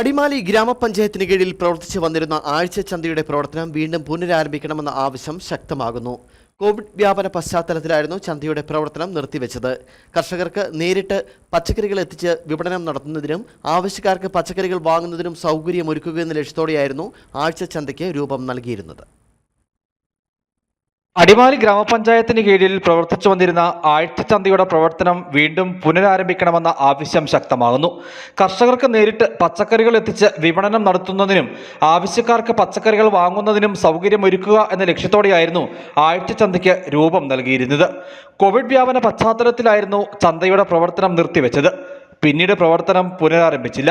അടിമാലി ഗ്രാമപഞ്ചായത്തിന് കീഴിൽ പ്രവർത്തിച്ചു വന്നിരുന്ന ആഴ്ച ചന്തയുടെ പ്രവർത്തനം വീണ്ടും പുനരാരംഭിക്കണമെന്ന ആവശ്യം ശക്തമാകുന്നു. കോവിഡ് വ്യാപന പശ്ചാത്തലത്തിലായിരുന്നു ചന്തയുടെ പ്രവർത്തനം നിർത്തിവെച്ചത്. കർഷകർക്ക് നേരിട്ട് പച്ചക്കറികൾ എത്തിച്ച് വിപണനം നടത്തുന്നതിനും ആവശ്യക്കാർക്ക് പച്ചക്കറികൾ വാങ്ങുന്നതിനും സൗകര്യമൊരുക്കുക എന്ന ലക്ഷ്യത്തോടെയായിരുന്നു ആഴ്ച ചന്തയ്ക്ക് രൂപം നൽകിയിരുന്നത്. അടിമാലി ഗ്രാമപഞ്ചായത്തിന് കീഴിൽ പ്രവർത്തിച്ചു വന്നിരുന്ന ആഴ്ചച്ചന്തയുടെ പ്രവർത്തനം വീണ്ടും പുനരാരംഭിക്കണമെന്ന ആവശ്യം ശക്തമാകുന്നു. കർഷകർക്ക് നേരിട്ട് പച്ചക്കറികൾ എത്തിച്ച് വിപണനം നടത്തുന്നതിനും ആവശ്യക്കാർക്ക് പച്ചക്കറികൾ വാങ്ങുന്നതിനും സൗകര്യമൊരുക്കുക എന്ന ലക്ഷ്യത്തോടെയായിരുന്നു ആഴ്ചച്ചന്തയ്ക്ക് രൂപം നൽകിയിരുന്നത്. കോവിഡ് വ്യാപന പശ്ചാത്തലത്തിലായിരുന്നു ചന്തയുടെ പ്രവർത്തനം നിർത്തിവെച്ചത്. പിന്നീട് പ്രവർത്തനം പുനരാരംഭിച്ചില്ല.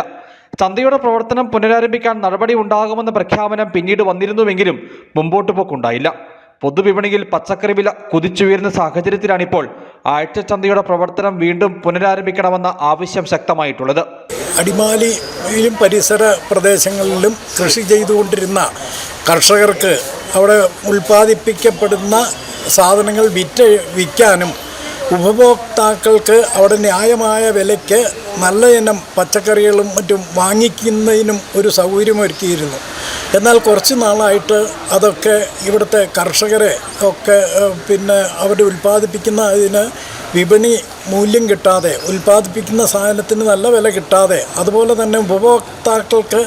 ചന്തയുടെ പ്രവർത്തനം പുനരാരംഭിക്കാൻ നടപടി ഉണ്ടാകുമെന്ന പ്രഖ്യാപനം പിന്നീട് വന്നിരുന്നുവെങ്കിലും മുമ്പോട്ട് പോക്കുണ്ടായില്ല. പൊതുവിപണിയിൽ പച്ചക്കറി വില കുതിച്ചുയരുന്ന സാഹചര്യത്തിലാണിപ്പോൾ. ആഴ്ചച്ചന്തയുടെ പ്രവർത്തനം വീണ്ടും പുനരാരംഭിക്കണമെന്ന ആവശ്യം ശക്തമായിട്ടുള്ളത്. അടിമാലിയിലും പരിസര പ്രദേശങ്ങളിലും കൃഷി ചെയ്തുകൊണ്ടിരുന്ന കർഷകർക്ക് അവിടെ ഉൽപ്പാദിപ്പിക്കപ്പെടുന്ന സാധനങ്ങൾ വിറ്റ് വിൽക്കാനും ഉപഭോക്താക്കൾക്ക് അവിടെ ന്യായമായ വിലയ്ക്ക് നല്ല ഇനം പച്ചക്കറികളും മറ്റും വാങ്ങിക്കുന്നതിനും ഒരു സൗകര്യമൊരുക്കിയിരുന്നു എന്നാൽ കുറച്ച് നാളായിട്ട് അതൊക്കെ ഇവിടുത്തെ കർഷകരെ ഒക്കെ പിന്നെ അവർ ഉൽപ്പാദിപ്പിക്കുന്ന ഇതിന് വിപണി മൂല്യം കിട്ടാതെ ഉൽപ്പാദിപ്പിക്കുന്ന സാധനത്തിന് നല്ല വില കിട്ടാതെ അതുപോലെ തന്നെ ഉപഭോക്താക്കൾക്ക്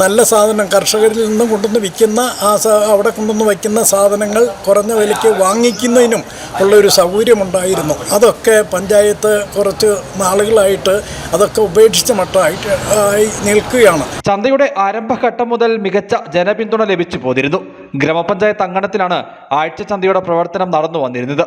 നല്ല സാധനം കർഷകരിൽ നിന്നും കൊണ്ടുവന്ന് വിൽക്കുന്ന ആ അവിടെ കൊണ്ടുവന്ന് വയ്ക്കുന്ന സാധനങ്ങൾ കുറഞ്ഞ വിലയ്ക്ക് വാങ്ങിക്കുന്നതിനും ഉള്ളൊരു സൗകര്യമുണ്ടായിരുന്നു. അതൊക്കെ പഞ്ചായത്ത് കുറച്ച് നാളുകളായിട്ട് അതൊക്കെ ഉപേക്ഷിച്ച മട്ടായിട്ട് ആയി നിൽക്കുകയാണ്. ചന്തയുടെ ആരംഭഘട്ടം മുതൽ മികച്ച ജനപിന്തുണ ലഭിച്ചു പോതിരുന്നു ഗ്രാമപഞ്ചായത്ത് അങ്കണത്തിലാണ് ആഴ്ച ചന്തയുടെ പ്രവർത്തനം നടന്നു വന്നിരുന്നത്.